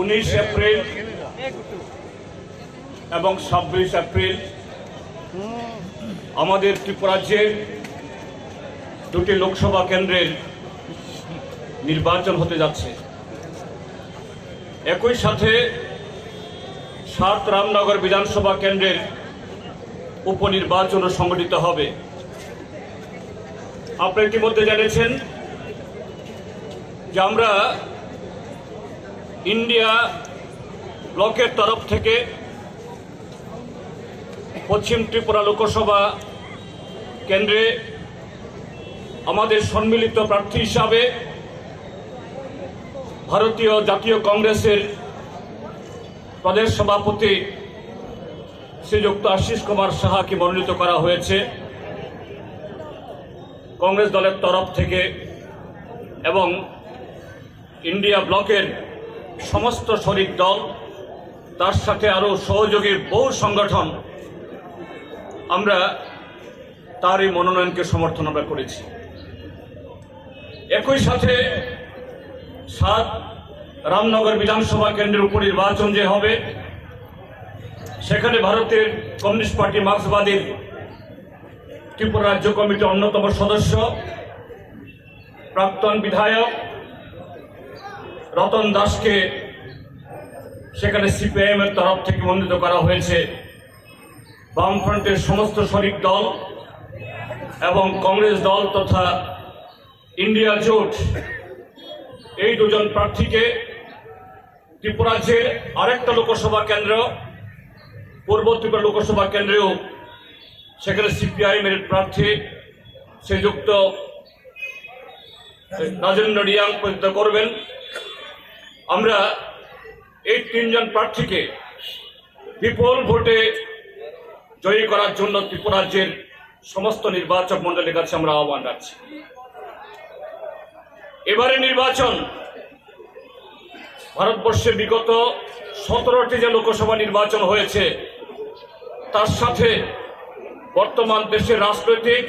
উনিশ এপ্রিল এবং ছাব্বিশ এপ্রিল। আমাদের ত্রিপুরাজ্যের দুটি লোকসভা কেন্দ্রের নির্বাচন হতে যাচ্ছে। একই সাথে সাত রামনগর বিধানসভা কেন্দ্রের উপনির্বাচনও সংগঠিত হবে। আপনারা ইতিমধ্যে জেনেছেন যে আমরা ইন্ডিয়া ব্লকের তরফ থেকে পশ্চিম ত্রিপুরা লোকসভা কেন্দ্রে আমাদের সম্মিলিত প্রার্থী হিসাবে ভারতীয় জাতীয় কংগ্রেসের প্রদেশ সভাপতি শ্রীযুক্ত আশিস কুমার সাহাকে মনোনীত করা হয়েছে। কংগ্রেস দলের তরফ থেকে এবং ইন্ডিয়া ব্লকের সমস্ত শরিক দল, তার সাথে আরও সহযোগীর বহু সংগঠন, আমরা তার এই মনোনয়নকে সমর্থন আমরা করেছি। একই সাথে সাত রামনগর বিধানসভা কেন্দ্রের উপনির্বাচন যে হবে, সেখানে ভারতের কমিউনিস্ট পার্টি মার্ক্সবাদীর ত্রিপুরা রাজ্য কমিটির অন্যতম সদস্য, প্রাক্তন বিধায়ক রতন দাসকে সেখানে সিপিআইএম এর তরফ থেকে মনোনীত করা হয়েছে। বামফ্রন্টের সমস্ত শরিক দল এবং কংগ্রেস দল তথা ইন্ডিয়া জোট, এই দুজন প্রার্থীকে ত্রিপুরাজ্যের আরেকটা লোকসভা কেন্দ্র, পূর্ব ত্রিপুরা লোকসভা কেন্দ্রেও সেখানে সিপিআইএম এর প্রার্থী শ্রীযুক্ত রাজেন্দ্র রিয়াং প্রতিদ্বন্দ্বিতা করবেন। আমরা এই তিনজন প্রার্থীকে বিপুল ভোটে জয়ী করার জন্য ত্রিপুরাজ্যের সমস্ত নির্বাচক মন্ডলীর কাছে আমরা আহ্বান রাখছি এবারে নির্বাচন ভারতবর্ষে বিগত সতেরোটি যে লোকসভা নির্বাচন হয়েছে, তার সাথে বর্তমান দেশের রাজনৈতিক